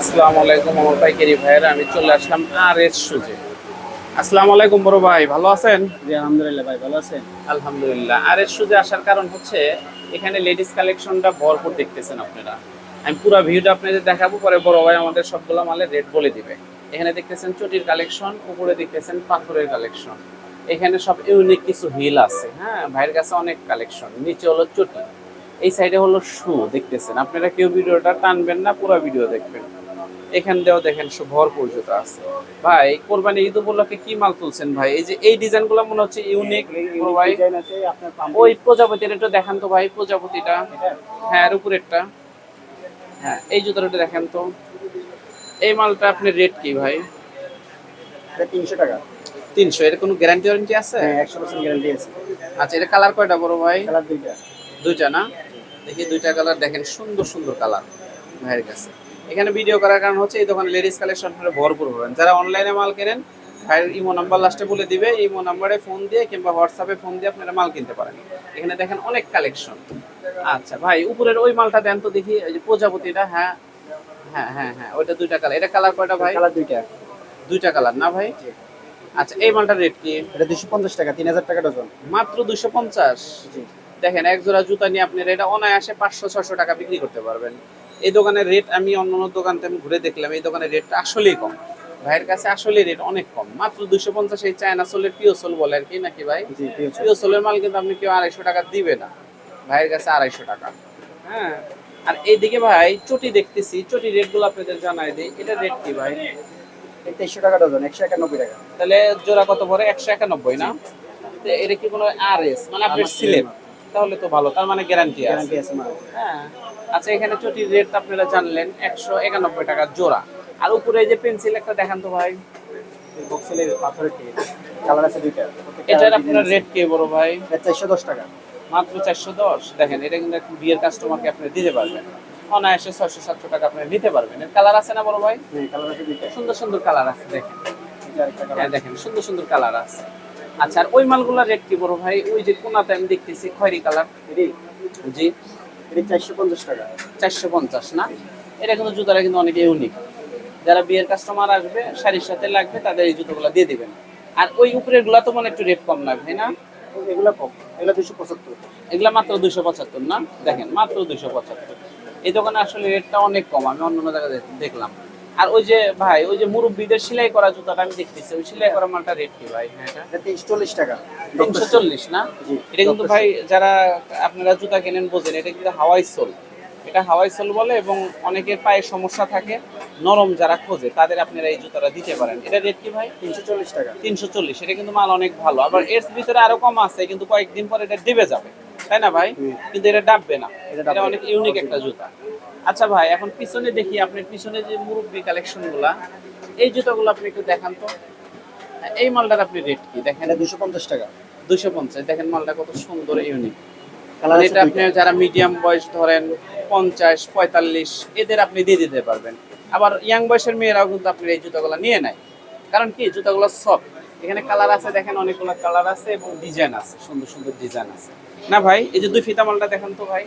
আসসালামু আলাইকুম আমার পাইকারি ভাইয়েরা আমি চলে আসলাম আর এস সুজে। আসসালামু আলাইকুম বড় ভাই ভালো আছেন? জি আলহামদুলিল্লাহ ভাই ভালো আছেন? আলহামদুলিল্লাহ। আর এস সুজে আসার কারণ হচ্ছে এখানে লেডিস কালেকশনটা ভরপুর দেখতেছেন আপনারা। আমি পুরো ভিউটা আপনাদের দেখাবো পরে বড় ভাই আমাদের সবগুলো মালের রেট বলে দিবে। এখানে দেখতেছেন চটির কালেকশন উপরে দেখতেছেন পাথরের কালেকশন। এখানে সব ইউনিক কিছু হিল আছে হ্যাঁ? ভাইয়ের কাছে অনেক কালেকশন নিচে হলো চটি। এই সাইডে হলো শু দেখতেছেন? আপনারা কেউ ভিডিওটা টানবেন না পুরো ভিডিও দেখবেন। এখান দিয়েও দেখেন ভরপুর জুতা আছে। ভাই কোরবানি ঈদ উপলক্ষে কি মাল তুলছেন ভাই? এই যে এই ডিজাইনগুলো মনে হচ্ছে ইউনিক ভাই। ওই প্রজাপতির একটু দেখান তো ভাই প্রজাপতিটা। হ্যাঁ আর উপরেরটা হ্যাঁ এই জুতাটা দেখেন তো। এই মালটা আপনার রেট কি ভাই? তিনশো টাকা। তিনশো এর কোনো গ্যারান্টি ওয়ারেন্টি আছে? হ্যাঁ একশো পার্সেন্ট গ্যারান্টি আছে। আচ্ছা এটা কালার কয়টা বড় ভাই? কালার দুইটা। দুইটা না? দেখি দুইটা কালার দেখেন সুন্দর সুন্দর কালার ভাইয়ের কাছে। এখানে ভিডিও করার কারণ হচ্ছে এই দোকানে লেডিস কালেকশন ভরপুর পাবেন যারা অনলাইনে মাল কেনেন ভাইয়ের ইমো নাম্বার লাস্টে বলে দিবে ইমো নাম্বারে ফোন দিয়ে কিংবা হোয়াটসঅ্যাপে ফোন দিয়ে আপনারা মাল কিনতে পারেন। এখানে দেখেন অনেক কালেকশন আচ্ছা ভাই উপরের ওই মালটা দেন তো দেখি ওই যে প্রজাপতিটা হ্যাঁ হ্যাঁ হ্যাঁ হ্যাঁ ওইটা দুইটা কালার এটা কালার কয়টা ভাই? কালার দুইটা। দুইটা কালার না ভাই? আচ্ছা এই মালটার রেট কি? এটা দুশো পঞ্চাশ টাকা তিন হাজার টাকা ডজন। মাত্র দুশো পঞ্চাশ? জি। দেখেন এক জোড়া জুতা নিয়ে আপনি এটা অনায়াসে পাঁচশো ছশো টাকা বিক্রি করতে পারবেন। এই দোকানের রেট আমি অন্য অন্য দোকান থেকে ঘুরে দেখলাম এই দোকানের রেটটা আসলেই কম। ভাইয়ের কাছে আসলে রেট অনেক কম। মাত্র দুশো পঞ্চাশ এই চায়না সোলের পিও সোল বলে আর কি নাকি ভাই? পিও সোলের মাল কিন্তু আপনি কেউ আড়াইশো টাকা দিবে না। ভাইয়ের কাছে আড়াইশো টাকা। হ্যাঁ। আর এইদিকে ভাই চটি দেখতেছি চটি রেটগুলো আপনাদের জানাই দিই। এটা রেট কি ভাই? তেইশশো টাকা ডজন একশো একানব্বই টাকা। তাহলে জোড়া কত পড়ে? একশো একানব্বই না? এটা কি কোনো আর এস মানে আপনার সিলেট। তাহলে তো ভালো তার মানে গ্যারান্টি আছে। গ্যারান্টি আছে মাল হ্যাঁ। আচ্ছা এখানে চটির রেট আপনারা জানলেন একশো একানব্বই টাকা জোড়া। আর উপরে এই যে পেন্সিল একটা দেখান তো ভাই। বক্সেলের পাথরের টিপ কালার আছে দুইটা। এটার আপনার রেট কে বড় ভাই? চারশো দশ টাকা। মাত্র চারশো দশ। দেখেন এটা কিন্তু একটা বিয়ের কাস্টমারকে আপনি দিতে পারবেন। অনায়াসে ছয়শো সাতশো টাকা আপনি নিতে পারবেন। এর কালার আছে না বড় ভাই? হ্যাঁ কালার আছে দুইটা। সুন্দর সুন্দর কালার আছে দেখেন। হ্যাঁ দেখেন সুন্দর সুন্দর কালার আছে। আচ্ছা আর ওই মালগুলোর রেট কি বড় ভাই? ওই যে কোনাতে আমি দেখতেছি খয়েরি কালার। জি। চারশো পঞ্চাশ টাকা। চারশো পঞ্চাশ না? এটা কিন্তু জুতাটা কিন্তু অনেক ইউনিক যারা বিয়ের কাস্টমার আসবে শাড়ির সাথে লাগবে তাদের এই জুতোগুলো দিয়ে দিবেন। আর ওই উপরেরগুলা তো মানে একটু রেট কম লাগবে না? এগুলো কম। এগুলো দুশো পঁচাত্তর। এগুলা মাত্র দুশো পঁচাত্তর না? দেখেন মাত্র দুশো পঁচাত্তর। এই দোকানে আসলে রেটটা অনেক কম। আমি অন্য অন্য জায়গায় দেখলাম। আর ওই যে ভাই ওই যে মুরব্বীদের সেলাই করা জুতাটা আমি দেখতেছি ওই সেলাই করা মালটা রেট কি ভাই? হ্যাঁ এটা? তিনশো চল্লিশ টাকা। তিনশো চল্লিশ না? এটা কিন্তু ভাই যারা আপনারা জুতা কেনেন বোঝেন এটা কিন্তু হাওয়াই সোল। এটা হাওয়াই সোল বলে এবং অনেকের পায়ে সমস্যা থাকে নরম যারা খোঁজে তাদের আপনারা এই জুতাটা দিতে পারেন। এটা রেট কি ভাই? তিনশো চল্লিশ টাকা। তিনশো চল্লিশ এটা কিন্তু মাল অনেক ভালো। আবার এর ভিতরে আরও কম আছে কিন্তু কয়েকদিন পর এটা ডেবে যাবে। তাই না ভাই? কিন্তু এটা ডাববে না। এটা অনেক ইউনিক একটা জুতা। আচ্ছা ভাই এখন পিছনে দেখি আপনার পিছনে যে মুরব্বী কালেকশনগুলা এই জুতাগুলো আপনি একটু দেখান তো। এই মালটার আপনি রেট কি? দেখেন। দুশো পঞ্চাশ টাকা। দুশো পঞ্চাশ। দেখেন মালটা কত সুন্দর ইউনিক এটা আপনি যারা মিডিয়াম বয়স ধরেন পঞ্চাশ পঁয়তাল্লিশ এদের আপনি দিয়ে দিতে পারবেন। আবার ইয়াং বয়সের মেয়েরাও কিন্তু আপনি এই জুতাগুলো নিয়ে নেয়। কারণ কি? জুতাগুলো সফট এখানে কালার আছে দেখেন অনেকগুলো কালার আছে এবং ডিজাইন আছে সুন্দর সুন্দর ডিজাইন আছে। না ভাই এই যে দুই ফিতা মালটা দেখেন তো ভাই।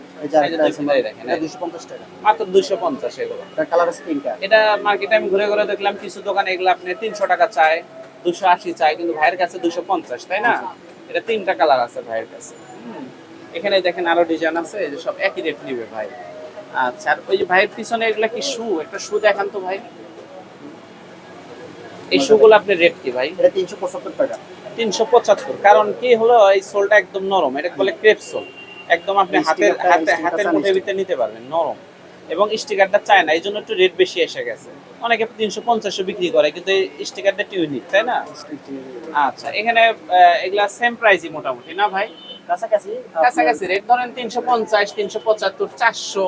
মাত্র দুইশো পঞ্চাশ এগুলো। এটা মার্কেটে আমি ঘুরে ঘুরে দেখলাম কিছু দোকানে এগুলো আপনি তিনশো টাকা চায় দুশো আশি চায় কিন্তু ভাইয়ের কাছে দুশো পঞ্চাশ তাই না? এটা তিনটা কালার আছে ভাইয়ের কাছে। এখানে দেখেন আরও ডিজাইন আছে এই যে সব একই রেট নিবে ভাই। আচ্ছা আর ওই যে ভাইয়ের পিছনে এগুলা কি শু একটা শু দেখান তো ভাই। এই শুগুলো আপনার রেট কি ভাই? এটা টাকা। কারণ কি হলো এই সোলটা একদম নরম এটা বলে ক্রেপ সোল একদম আপনি হাতের হাতে হাতের ভিতরে নিতে পারবেন নরম। এবং স্টিকারটা চায় না এই জন্য একটু রেট বেশি এসে গেছে। অনেকে তিনশো পঞ্চাশে বিক্রি করে কিন্তু এই স্টিকারটা টিউনিক তাই না? আচ্ছা এখানে এগুলা সেম প্রাইসই মোটামুটি না ভাই? কাছাকাছি। কাছাকাছি রেট ধরেন তিনশো পঞ্চাশ তিনশো পঁচাত্তর চারশো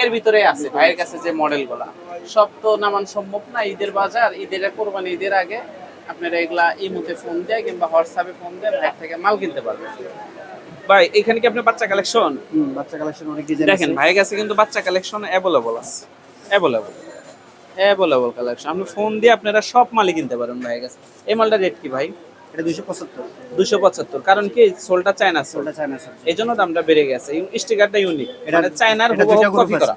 এর ভিতরে আছে ভাইয়ের কাছে যে মডেলগুলা সব তো নামান সম্ভব না ঈদের বাজার ঈদের কোরবানি ঈদের আগে আপনারা এগুলা ইমুতে ফোন দিয়ে কিংবা হোয়াটসঅ্যাপে ফোন দিয়ে ভাইয়ের থেকে মাল কিনতে পারবেন। ভাই এখানে কি আপনার বাচ্চা কালেকশন হুম, বাচ্চা কালেকশন অনেক ডিজাইন দেখেন ভাইয়ের কাছে কিন্তু বাচ্চা কালেকশন অ্যাভেলেবল আছে। অ্যাভেলেবল অ্যাভেলেবল কালেকশন আপনি ফোন দিয়ে আপনারা সব মালই কিনতে পারেন ভাইয়ের কাছে। এই মালটা রেট কি ভাই? এটা দুশো পঁচাত্তর। দুশো পঁচাত্তর। কারণ কি সোলটা চায়না সোল ওটা চায়না স্যার এই জন্য দামটা বেড়ে গেছে। স্টিকারটা ইউনিক এটা- এটা চায়নার এটা দুইটা হুবহু group কপি করা।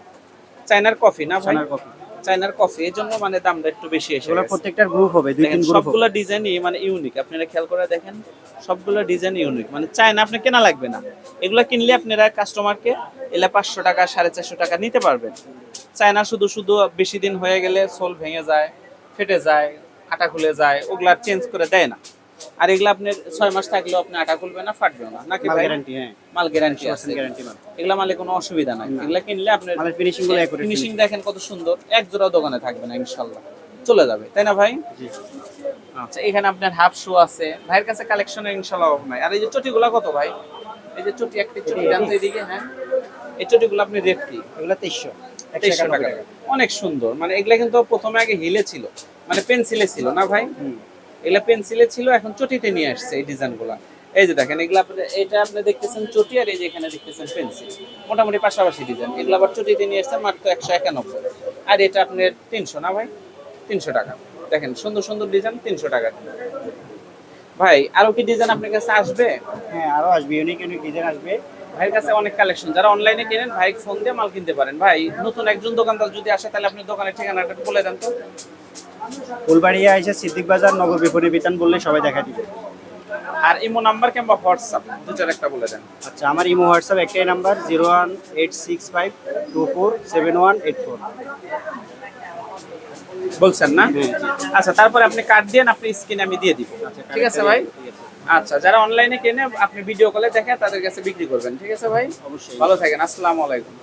চায়নার কফি না ভাই? চায়নার কপি। চায়নার কফি এই জন্য মানে দামটা একটু বেশি এসে গেছে। প্রত্যেকটার গ্রুপ হবে দুই তিন গ্রুপ সবগুলো ডিজাইনই মানে ইউনিক আপনারা খেয়াল করে দেখেন সবগুলো ডিজাইন ইউনিক মানে চায়না আপনি কেনা লাগবে না। এগুলো কিনলে আপনারা কাস্টমারকে এলে পাঁচশো টাকা সাড়ে চারশো টাকা নিতে পারবেন। চায়না শুধু শুধু বেশি দিন হয়ে গেলে সোল ভেঙে যায় ফেটে যায় আটা খুলে যায় ওগুলা চেঞ্জ করে দেয় না। আর এগুলো আপনি ছয় মাস থাকলেও আপনি আটা খুলবে না ফাটবে না। নাকি মাল গ্যারান্টি হ্যাঁ। মাল গ্যারান্টি আছে। গ্যারান্টি মাল। এগুলা মালে কোনো অসুবিধা নাই। এগুলা কিনলে আপনার মালের ফিনিশিংগুলো একটু ফিনিশিং দেখেন কত সুন্দর। এক জোড়া দোকানে থাকবে না ইনশাল্লাহ চলে যাবে। তাই না ভাই? জি। আচ্ছা এখানে আপনার হাফ শু আছে। ভাইয়ের কাছে কালেকশনের ইনশাল্লাহ অভাব নাই। আর এই যে চটিগুলা কত ভাই? এই যে চটি একটি চটি দেন তো এদিকে হ্যাঁ? এই চটিগুলো আপনি রেট কি? এগুলো তেইশশো। তেইশশো টাকা। অনেক সুন্দর। মানে এগুলা কিন্তু প্রথমে আগে হিলে ছিল। মানে পেন্সিলে ছিল না ভাই? এগুলা পেন্সিলে ছিল এখন চটিতে নিয়ে আসছে এই ডিজাইনগুলা। এই যে দেখেন এগুলা এটা আপনি দেখতেছেন চটি আর এই যে এখানে দেখতেছেন পেন্সিল মোটামুটি পাশাপাশি ডিজাইন। এগুলো আবার চটিতে নিয়ে আসছে মাত্র একশো একানব্বই। আর এটা আপনার তিনশো না ভাই? তিনশো টাকা। দেখেন সুন্দর সুন্দর ডিজাইন তিনশো টাকা। ভাই আরও কি ডিজাইন আপনার কাছে আসবে? হ্যাঁ আরও আসবে ইউনিক ইউনিক ডিজাইন আসবে। ভাইয়ের কাছে অনেক কালেকশন যারা অনলাইনে কেনেন ভাই ফোন দিয়ে মাল কিনতে পারেন। ভাই নতুন একজন দোকানদার যদি আসে তাহলে আপনি দোকানের ঠিকানাটা বলে দেন তো। ফুলবাড়িয়া এসে সিদ্দিক বাজার নগর বিপণী বিতান বললে সবাই দেখা দিবে। আর ইমো নাম্বার কিংবা হোয়াটসঅ্যাপ দুটার একটা বলে দেন। আচ্ছা আমার ইমো হোয়াটসঅ্যাপ একটাই number zero one eight six five two four seven one eight four. বলছেন না? আচ্ছা তারপরে আপনি কার্ড দেন আপনি স্ক্রিনে আমি দিয়ে দিব। ঠিক আছে ভাই? আচ্ছা যারা অনলাইনে কেনে আপনি ভিডিও কলে দেখে তাদের কাছে বিক্রি করবেন। ঠিক আছে ভাই? অবশ্যই। ভালো থাকেন আসসালামু আলাইকুম।